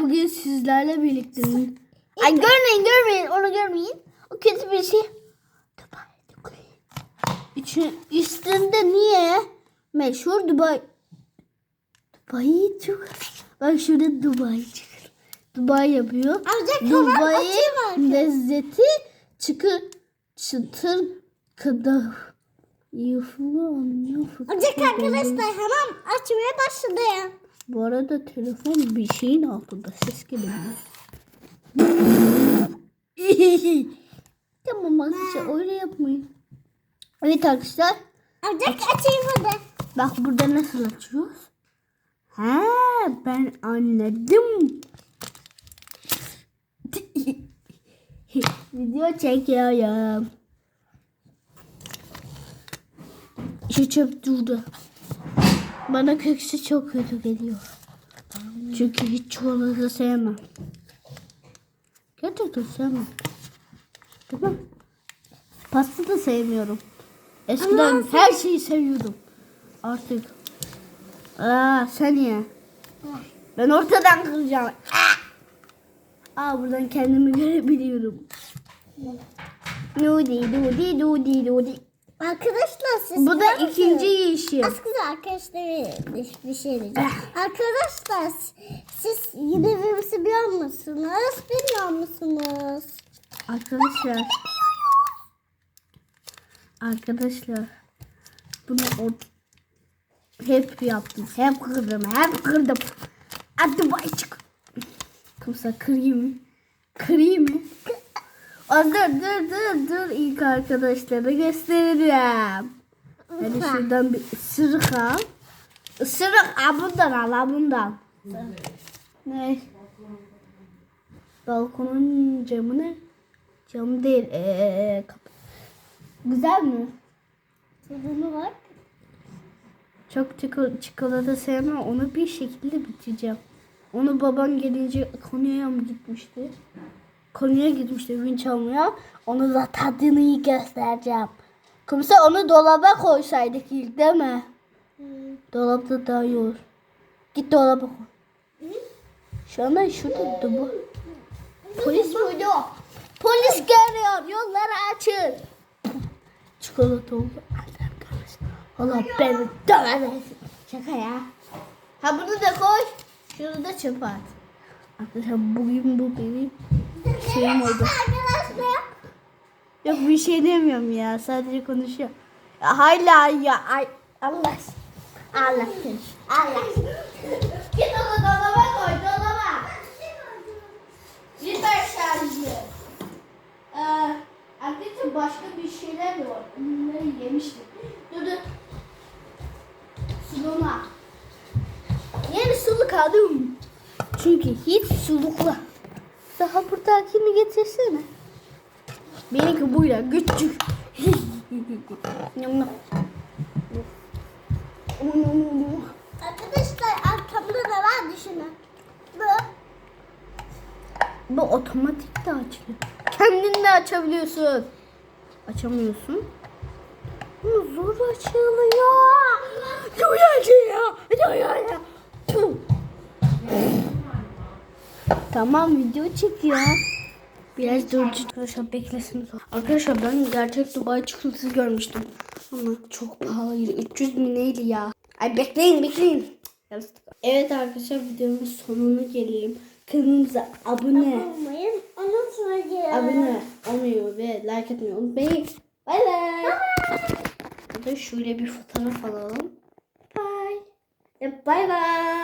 bugün sizlerle birlikte. Ay görmeyin görmeyin onu görmeyin. O kötü bir şey. Dubai. Üçün, üstünde niye? Meşhur Dubai. Dubai çok. Bak şurada Dubai çıkıyor. Dubai yapıyor. Amca Dubai lezzeti çıkır çıtır kadar. Yuflu yuflu. Ancak arkadaşlar hemen açmaya başladı. Bu arada telefon bir şeyin altında ses geliyor. tamam arkadaşlar öyle yapmayın. Evet arkadaşlar. Ancak açayım hadi. Bak burada nasıl açıyoruz? Ha ben anladım. Video çekiyorum. Şu çöp durdu. Bana köksü çok kötü geliyor. Çünkü hiç çikolata sevmem. Gerçekten sevmem. Değil mi? Pasta da sevmiyorum. Eskiden her şeyi seviyordum. Artık. Aa sen ye. Ben ortadan kıracağım. Aa buradan kendimi görebiliyorum. Nudi nudi nudi nudi. Arkadaşlar siz Bu da biliyor ikinci. Az kız arkadaşlar bir, şey diyeceğim. arkadaşlar siz yine virüsü biliyor musunuz? Bilmiyor musunuz? Arkadaşlar. Arkadaşlar. Bunu o hep yaptım. Hep kırdım. Hep kırdım. Hadi bay çık. Kumsa kırayım mı? Kırayım mı? Dur dur dur dur. İlk arkadaşlara göstereceğim. Hadi şuradan bir ısırık al. Isırık al bundan al al bundan. Ne? Balkonun camı ne? Cam değil. Ee, kapı. Güzel mi? Tadını bak. Çok çiko- çikolata sevmem. Onu bir şekilde bitireceğim. Onu baban gelince Konya'ya mı gitmişti? Konya'ya gitmişti vinç almaya. Onu da tadını iyi göstereceğim. Kumsa onu dolaba koysaydık ilk değil mi? Dolapta daha iyi olur. Git dolaba koy. Şu anda şurada bu. Polis muydu o? Polis geliyor. Yolları açın. Çikolata oldu. Allah beni dövemesin. Şaka ya. Ha bunu da koy. Şunu da çöpe at. Arkadaşlar bugün bu benim şeyim oldu. Yok bir şey demiyorum ya. Sadece konuşuyorum. Ya hala ya. Ay, Allah. Allah. Allah. Git onu dolaba koy dolaba. Süper şarjı. Ee, arkadaşlar başka bir şeyler de var. Bunları yemiştim. Dur dur. Suluma. Yeni suluk aldım. Çünkü hiç sulukla. Daha buradakini getirsene. Benimki buyla küçük. Arkadaşlar arkamda da var düşünün. Bu. Bu otomatik de açılıyor. Kendin de açabiliyorsun. Açamıyorsun. Ama zor açılıyor. Çok açılıyor. Çok açılıyor. Tamam video çekiyor. Biraz durdu. Arkadaşlar beklesin. Arkadaşlar ben gerçek Dubai çikolatası görmüştüm. Ama çok pahalıydı. 300 mi neydi ya? Ay bekleyin bekleyin. Evet arkadaşlar videonun sonuna gelelim. Kanalımıza abone, Olmayın. Unutmayın. abone olmayı ve like etmeyi unutmayın. Bay bay. Burada şöyle bir fotoğraf alalım. Bye. Bay bay.